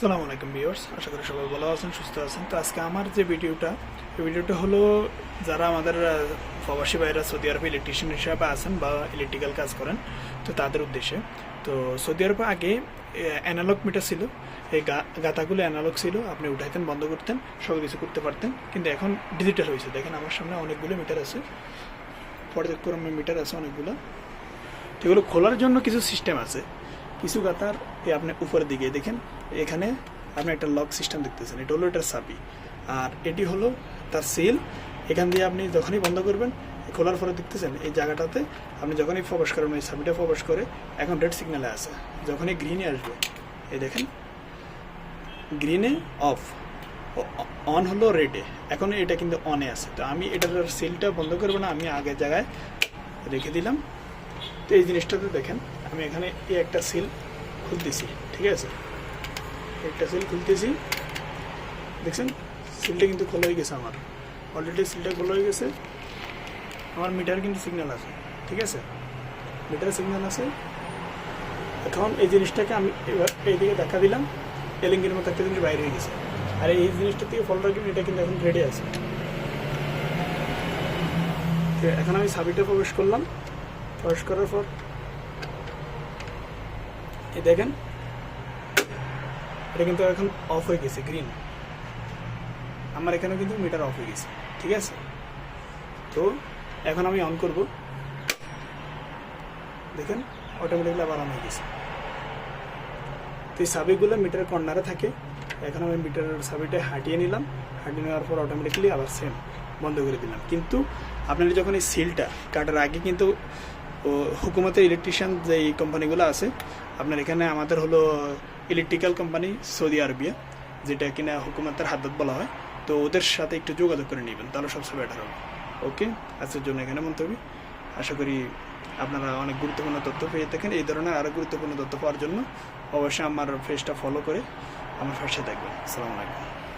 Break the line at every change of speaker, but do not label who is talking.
সালামু আলাইকুম ভিউয়ার্স, আশা করি সবাই ভালো আছেন, সুস্থ আছেন। তো আজকে আমার যে ভিডিওটা, এই ভিডিওটা হলো যারা আমাদের প্রবাসী ভাইরা সৌদি আরবে ইলেকট্রিশিয়ান হিসাবে আছেন বা ইলেকট্রিক্যাল কাজ করেন, তো তাদের উদ্দেশ্যে। তো সৌদি আরবে আগে অ্যানালগ মিটার ছিল, এই গাতাগুলো অ্যানালগ ছিল, আপনি উঠাইতেন, বন্ধ করতেন সব কিছু করতে পারতেন, কিন্তু এখন ডিজিটাল হয়েছে। দেখেন আমার সামনে অনেকগুলো মিটার আছে, পর্যায়ক্রমে মিটার আছে অনেকগুলো। তো এগুলো খোলার জন্য কিছু সিস্টেম আছে। কিছু গাতার আপনি উপরের দিকে, দেখেন এখানে আপনি একটা লক সিস্টেম দেখতেছেন, এটা হলো এটার চাবি। আর এটি হলো তার সেল এখান দিয়ে আপনি যখনই বন্ধ করবেন, খোলার পরে দেখতেছেন এই জায়গাটাতে আপনি যখনই প্রবেশ করবেন এই চাবিটা প্রবেশ করে এখন রেড সিগন্যালে আছে। যখনই গ্রিনে আসবে, এই দেখেন গ্রিনে অফ অন হলো রেডে এখন এটা কিন্তু অনে আছে। তো আমি এটার সেলটা বন্ধ করব না, আমি আগের জায়গায় রেখে দিলাম। তো এই জিনিসটাতে দেখেন, আমি এখানে এই একটা সিল খুলতেছি, ঠিক আছে? একটা সিল খুলতেছি। দেখছেন? সিলটা কিন্তু খোলা হয়ে গেছে আমার। অলরেডি সিলটা খোলা হয়ে গেছে। আমার মিটার কিন্তু সিগন্যাল আছে, ঠিক আছে? মিটার সিগন্যাল আছে। এখন এই জিনিসটাকে আমি এইদিকে দেখা দিলাম। এলিঙ্গের মতো একটা জিনিস বাইরে হয়ে গেছে। আর এই জিনিসটা থেকে ফলো রাখবেন এটা কিন্তু এখন রেডি আছে। এখন আমি সাবিটা প্রবেশ করলাম। প্রবেশ করার পর এই দেখেন এটা কিন্তু এখন অফ হয়ে গেছে গ্রিন আমার এখানে কিন্তু মিটার অফ হয়ে গেছে, ঠিক আছে? তো এখন আমি অন করব। দেখেন অটোমেটিকলি আবার অন হয়ে গেছে। তো এই সাবিগুলো মিটার কর্নারে থাকে। এখন আমি মিটারের সাবিটা হাঁটিয়ে নিলাম। হাঁটিয়ে নেওয়ার পর অটোমেটিকলি আবার সেম বন্ধ করে দিলাম। কিন্তু আপনার যখন এই সিলটা কাটার আগে কিন্তু হুকুমতের ইলেকট্রিশিয়ান যে কোম্পানিগুলো আছে, আপনার এখানে আমাদের হলো ইলেকট্রিক্যাল কোম্পানি সৌদি আরবিয়া যেটা কিনা হুকুমতের হাতত বলা হয়, তো ওদের সাথে একটু যোগাযোগ করে নেবেন, তাহলে সবচেয়ে বেটার হবে। ওকে আজকের জন্য এখানে মন্তব্য। আশা করি আপনারা অনেক গুরুত্বপূর্ণ তথ্য পেয়ে থাকেন। এই ধরনের আরও গুরুত্বপূর্ণ তথ্য পাওয়ার জন্য অবশ্যই আমার ফেসটা ফলো করে আমার পাশে থাকবেন। আসসালামু আলাইকুম।